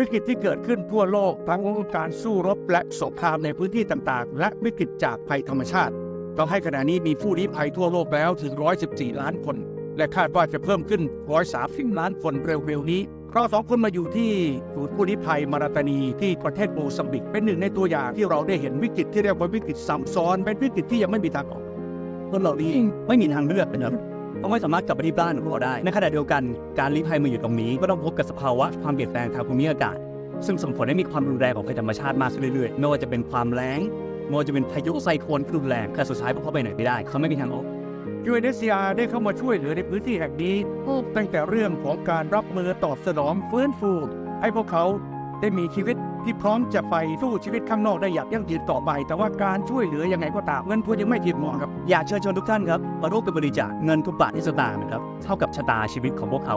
วิกฤตที่เกิดขึ้นทั่วโลกทั้งการสู้รบและสงครามในพื้นที่ต่างๆ และวิกฤตจากภัยธรรมชาติต้องให้ขณะนี้มีผู้ลี้ภัยทั่วโลกแล้วถึง 114 ล้านคน และคาดว่าจะเพิ่มขึ้น 130 ล้านคนเร็วๆนี้เราสองคนมาอยู่ที่ศูนย์ผู้ลี้ภัยมาราตานีที่ประเทศโมซัมบิก เป็นหนึ่งในตัวอย่างที่เราได้เห็นวิกฤตที่เรียกว่าวิกฤตซ้ำซ้อน เป็นวิกฤตที่ยังไม่มีทางออกคนเหล่านี้ไม่มีทางเลือกนะครั บต้องไม่สามารถกลับไปที่บ้านของเขาได้ ในขณะเดียวกันการลี้ภัยมาอยู่ตรงนี้ก็ต้องพบกับสภาวะความเปลี่ยนแปลงทางภูมิอากาศ ซึ่งส่งผลให้มีความรุนแรงของภัยธรรมชาติมากขึ้นเรื่อยๆไม่ว่าจะเป็นความแล้งไม่ว่าจะเป็นพายุไซโคลนที่รุนแรงแต่สุดท้ายพวกเขาไปไหนไม่ได้ เขาไม่มีทางออก UNHCR ได้เข้ามาช่วยเหลือในพื้นที่แห่งนี้ตั้งแต่เรื่องของการรับมือตอบสนองฟื้นฟู ให้พวกเขาได้มีชีวิต ที่พร้อมจะไปสู้ชีวิตข้างนอกได้อย่างยั่งยืนต่อไป แต่ว่าการช่วยเหลือยังไงก็ตามเงินทุนยังไม่เพียงพอครับ อยากเชิญชวนทุกท่านครับมาร่วมเป็นบริจาคเงินทุกบาทที่สตางค์นะครับเท่ากับชะตาชีวิตของพวกเขา